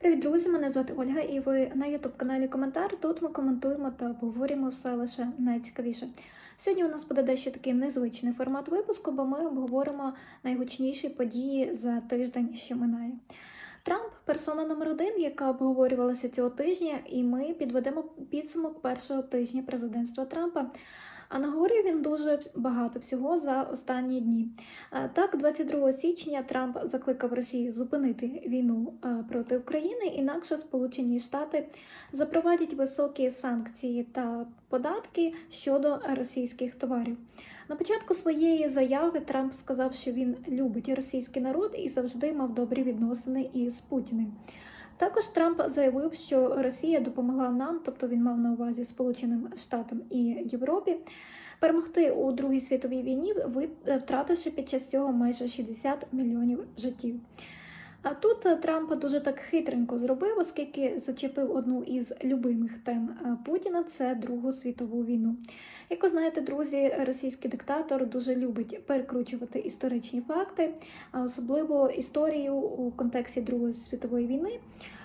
Привіт, друзі! Мене звати Ольга, і ви на youtube каналі Коментар. Тут ми коментуємо та обговорюємо все лише найцікавіше. Сьогодні у нас буде дещо такий незвичний формат випуску, бо ми обговоримо найгучніші події за тиждень, що минає. Трамп персона номер один, яка обговорювалася цього тижня, і ми підведемо підсумок першого тижня президентства Трампа. А наговорив він дуже багато всього за останні дні. Е, Так, 22 січня Трамп закликав Росію зупинити війну е, проти України, інакше Сполучені Штати запровадять високі санкції та податки щодо російських товарів. На початку своєї заяви Трамп сказав, що він любить російський народ і завжди мав добрі відносини із Путіним. Також Трамп заявив, що Росія допомогла нам, тобто він мав на увазі Сполученим Штатам і Європі, перемогти у Другій світовій війні, ви- втративши під час цього майже 60 мільйонів життів. А тут е, Трамп дуже так хитренько зробив, оскільки зачепив одну із любимих тем е, Путіна це Другу світову війну. Як ви знаєте, друзі, російський диктатор дуже любить перекручувати історичні факти, а особливо історію у контексті Другої світової війни.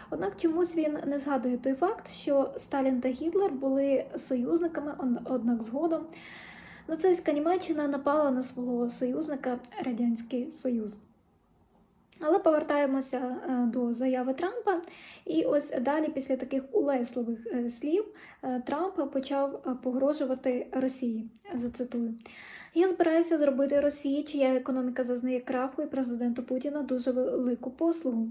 Однак чомусь він не згадує той факт, що Сталін та Гітлер були союзниками, однак згодом нацистська Німеччина напала на свого союзника Радянський Союз. Але повертаємося е, до заяви Трампа. І ось далі, після таких улесливих е, слів, е, Трамп почав погрожувати Росії. Зацитую. Я збираюся зробити Росії, чия економіка зазнає краху, і президенту Путіна дуже велику послугу.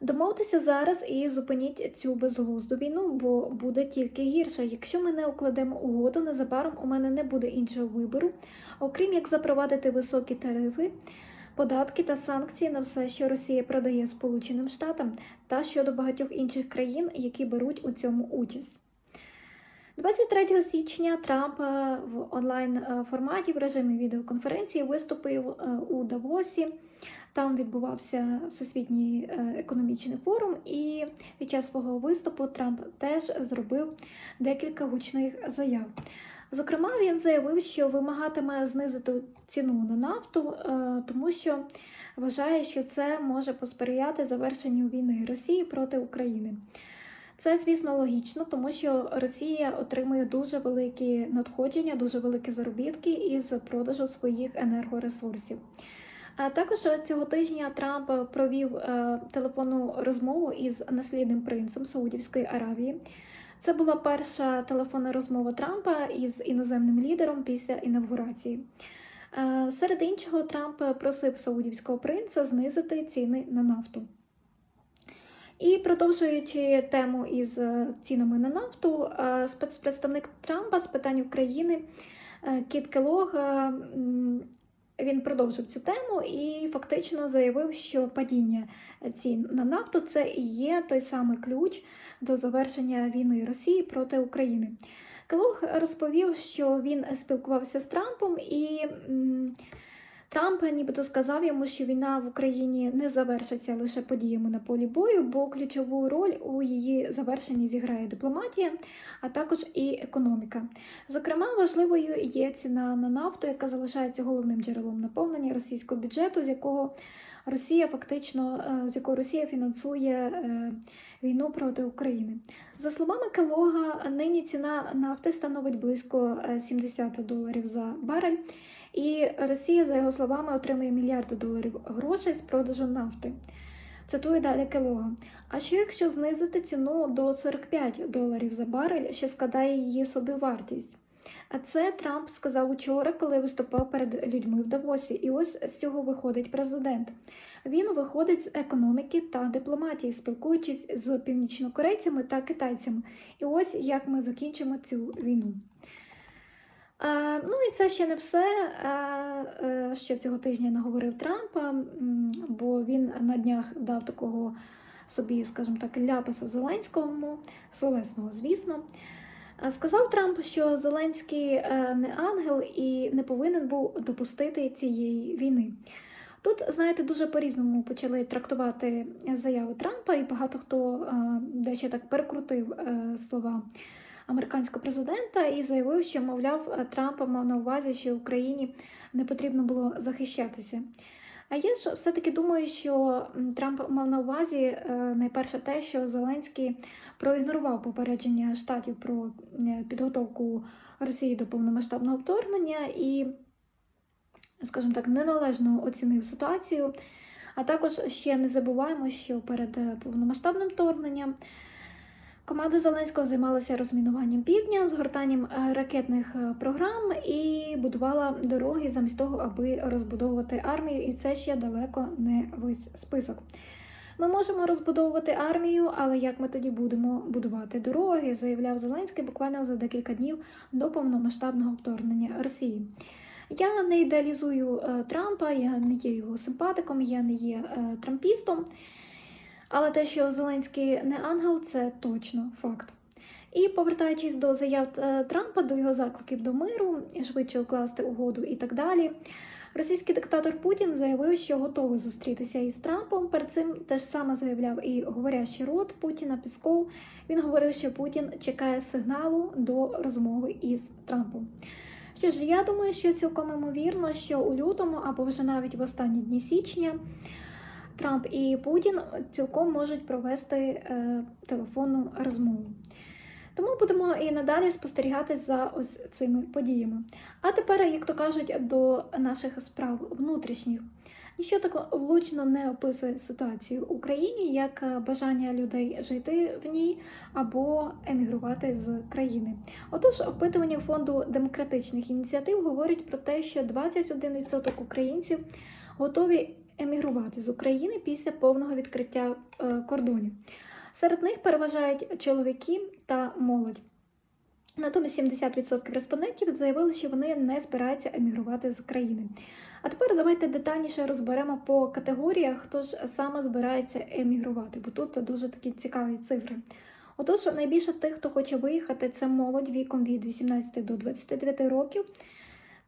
Домовтеся зараз і зупиніть цю безглузду війну, бо буде тільки гірше. Якщо ми не укладемо угоду, незабаром у мене не буде іншого вибору, окрім як запровадити високі тарифи, податки та санкції на все, що Росія продає Сполученим Штатам, та щодо багатьох інших країн, які беруть у цьому участь. 23 січня Трамп е, в онлайн е, форматі в режимі відеоконференції виступив е, у Давосі. Там відбувався всесвітній економічний форум, і під час свого виступу Трамп теж зробив декілька гучних заяв. Зокрема, він заявив, що вимагатиме знизити ціну на нафту, е, тому що вважає, що це може посприяти завершенню війни Росії проти України. Це, звісно, логічно, тому що Росія отримує дуже великі надходження, дуже великі заробітки із продажу своїх енергоресурсів. А також цього тижня Трамп провів е, телефонну розмову із наслідним принцем Саудівської Аравії. Це була перша телефонна розмова Трампа із іноземним лідером після інавгурації. Е, Серед іншого, Трамп просив саудівського принца знизити ціни на нафту. І продовжуючи тему із е, цінами на нафту, е, спецпредставник Трампа з питань України Кіт Келог він продовжив цю тему і фактично заявив, що падіння цін на нафту це і є той самий ключ до завершення війни Росії проти України. Калух розповів, що він спілкувався з Трампом і. м, Трамп нібито сказав йому, що війна в Україні не завершиться лише подіями на полі бою, бо ключову роль у її завершенні зіграє дипломатія, а також і економіка. Зокрема, важливою є ціна на нафту, яка залишається головним джерелом наповнення російського бюджету, з якого Росія фактично е, з якого Росія фінансує е, війну проти України. За словами Келога, нині ціна нафти становить близько е, 70 доларів за барель. І Росія, за його словами, отримує мільярди доларів грошей з продажу нафти. Цитую далі Келога. А що якщо знизити ціну до 45 доларів за барель, що складає її собівартість? А це Трамп сказав учора, коли виступав перед людьми в Давосі. І ось з цього виходить президент. Він виходить з економіки та дипломатії, спілкуючись з північнокорейцями та китайцями. І ось як ми закінчимо цю війну. Е, ну і це ще не все, е, е, що цього тижня наговорив Трамп, м, бо він на днях дав такого собі, скажімо так, ляпаса Зеленському, словесного, звісно. Сказав Трамп, що Зеленський не ангел і не повинен був допустити цієї війни. Тут, знаєте, дуже по-різному почали трактувати заяви Трампа, і багато хто дещо так перекрутив слова американського президента і заявив, що, мовляв, Трамп мав на увазі, що Україні не потрібно було захищатися. А я ж все-таки думаю, що Трамп мав на увазі е, найперше те, що Зеленський проігнорував попередження штатів про е, підготовку Росії до повномасштабного вторгнення і, скажімо так, неналежно оцінив ситуацію. А також ще не забуваємо, що перед е, повномасштабним вторгненням команда Зеленського займалася розмінуванням півдня, згортанням е, ракетних е, програм і будувала дороги замість того, аби розбудовувати армію. І це ще далеко не весь список. Ми можемо розбудовувати армію, але як ми тоді будемо будувати дороги, заявляв Зеленський буквально за декілька днів до повномасштабного вторгнення Росії. Я не ідеалізую е, Трампа, я не є його симпатиком, я не є трампістом. Але те, що Зеленський не ангел, це точно факт. І повертаючись до заяв е, Трампа, до його закликів до миру, швидше укласти угоду і так далі. Російський диктатор Путін заявив, що готовий зустрітися із Трампом. Перед цим те ж саме заявляв і говорящий рот Путіна Пісков. Він говорив, що Путін чекає сигналу до розмови із Трампом. Що ж, я думаю, що цілком ймовірно, що у лютому або вже навіть в останні дні січня Трамп і Путін цілком можуть провести е, телефонну розмову. Тому будемо і надалі спостерігати за ось цими подіями. А тепер, як то кажуть, до наших справ внутрішніх. Ніщо так влучно не описує ситуацію в Україні, як е, бажання людей жити в ній або емігрувати з країни. Отож, опитування фонду демократичних ініціатив говорить про те, що 21% українців готові емігрувати з України після повного відкриття е, кордонів. Серед них переважають чоловіки та молодь. Натомість 70% респондентів заявили, що вони не збираються емігрувати з країни. А тепер давайте детальніше розберемо по категоріях, хто ж саме збирається емігрувати, бо тут дуже такі цікаві цифри. Отож, найбільше тих, хто хоче виїхати, це молодь віком від 18 до 29 років.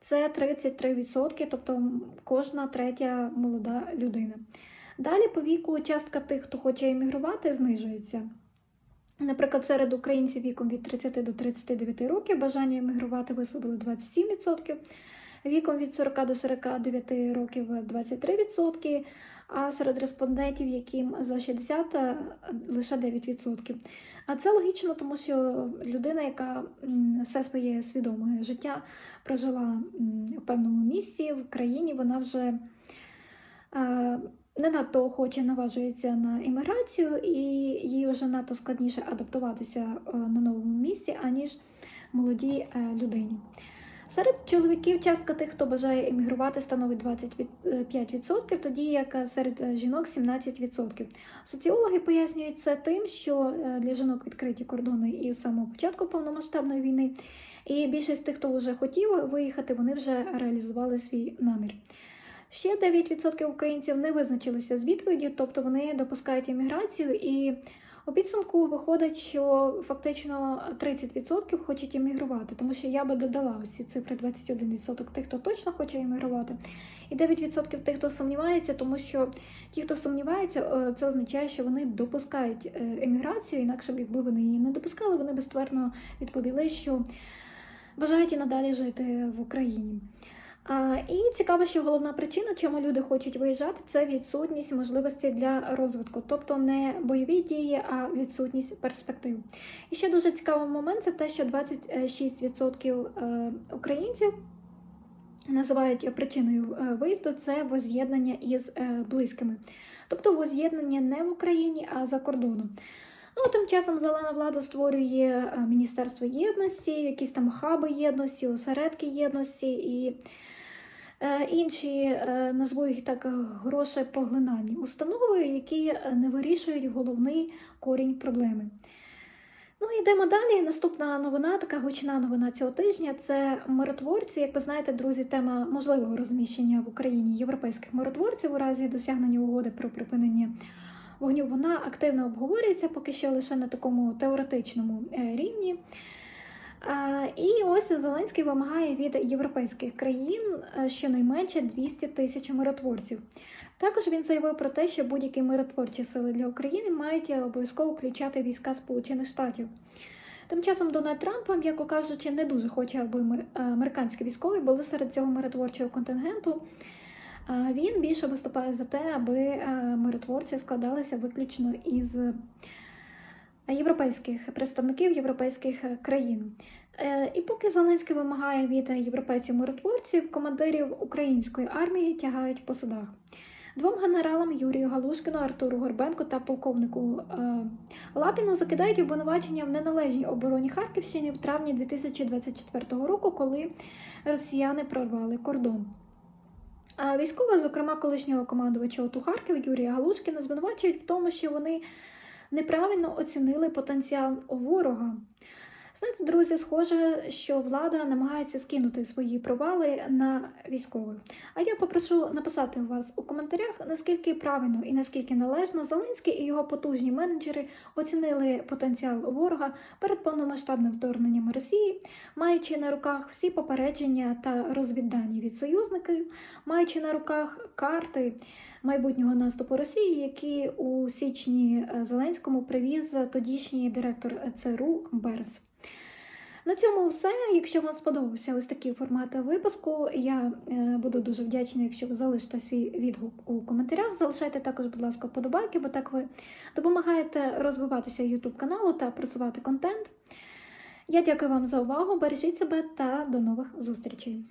Це 33%, тобто кожна третя молода людина. Далі по віку частка тих, хто хоче емігрувати, знижується. Наприклад, серед українців віком від 30 до 39 років бажання емігрувати висловили 27%, віком від 40 до 49 років 23%, а серед респондентів, яким за 60 лише 9%. А це логічно, тому що людина, яка все своє свідоме життя прожила в певному місці в країні, вона вже не надто охоче наважується на імміграцію, і їй вже надто складніше адаптуватися е, на новому місці, аніж молодій е, людині. Серед чоловіків частка тих, хто бажає емігрувати, становить 25%, тоді як серед жінок 17%. Соціологи пояснюють це тим, що для жінок відкриті кордони із самого початку повномасштабної війни, і більшість тих, хто вже хотів виїхати, вони вже реалізували свій намір. Ще 9% українців не визначилися з відповіді, тобто вони допускають імміграцію, і у підсумку виходить, що фактично 30% хочуть іммігрувати, тому що я би додала ось ці цифри 21% тих, хто точно хоче іммігрувати, і 9% тих, хто сумнівається, тому що ті, хто сумнівається, це означає, що вони допускають еміграцію, інакше якби вони її не допускали, вони б ствердно відповіли, що бажають і надалі жити в Україні. І цікаво, що головна причина, чому люди хочуть виїжджати, це відсутність можливості для розвитку, тобто не бойові дії, а відсутність перспектив. І ще дуже цікавий момент це те, що 26% українців називають причиною виїзду це воз'єднання із близькими, тобто воз'єднання не в Україні, а за кордоном. Ну, тим часом зелена влада створює Міністерство єдності, якісь там хаби єдності, осередки єдності і інші, назву їх так, грошепоглинальні установи, які не вирішують головний корінь проблеми. Ну, йдемо далі. Наступна новина, така гучна новина цього тижня це миротворці. Як ви знаєте, друзі, тема можливого розміщення в Україні європейських миротворців у разі досягнення угоди про припинення вогню. Вона активно обговорюється, поки що лише на такому теоретичному рівні. І ось Зеленський вимагає від європейських країн щонайменше 200 тисяч миротворців. Також він заявив про те, що будь-які миротворчі сили для України мають обов'язково включати війська Сполучених Штатів. Тим часом Дональд Трамп, м'яко кажучи, не дуже хоче, аби американські військові були серед цього миротворчого контингенту. Е, Він більше виступає за те, аби е, миротворці складалися виключно із європейських представників європейських е, країн. Е, І поки Зеленський вимагає від європейців миротворців, командирів української армії тягають по судах. Двом генералам Юрію Галушкіну, Артуру Горбенку та полковнику е, Лапіну закидають обвинувачення в неналежній обороні Харківщини в травні 2024 року, коли росіяни прорвали кордон. Військова, зокрема, колишнього командувача ОТУ Харків Юрія Галушкіна, звинувачують в тому, що вони неправильно оцінили потенціал ворога. Знаєте, друзі, схоже, що влада намагається скинути свої провали на військових. А я попрошу написати у вас у коментарях, наскільки правильно і наскільки належно Зеленський і його потужні менеджери оцінили потенціал ворога перед повномасштабним вторгненням Росії, маючи на руках всі попередження та розвіддані від союзників, маючи на руках карти майбутнього наступу Росії, які у січні е, Зеленському привіз тодішній директор ЦРУ Берз. На цьому все. Якщо вам сподобався ось такий формат випуску, я е, буду дуже вдячна, якщо ви залишите свій відгук у коментарях. Залишайте також, будь ласка, вподобайки, бо так ви допомагаєте розвиватися YouTube каналу та просувати контент. Я дякую вам за увагу. Бережіть себе та до нових зустрічей.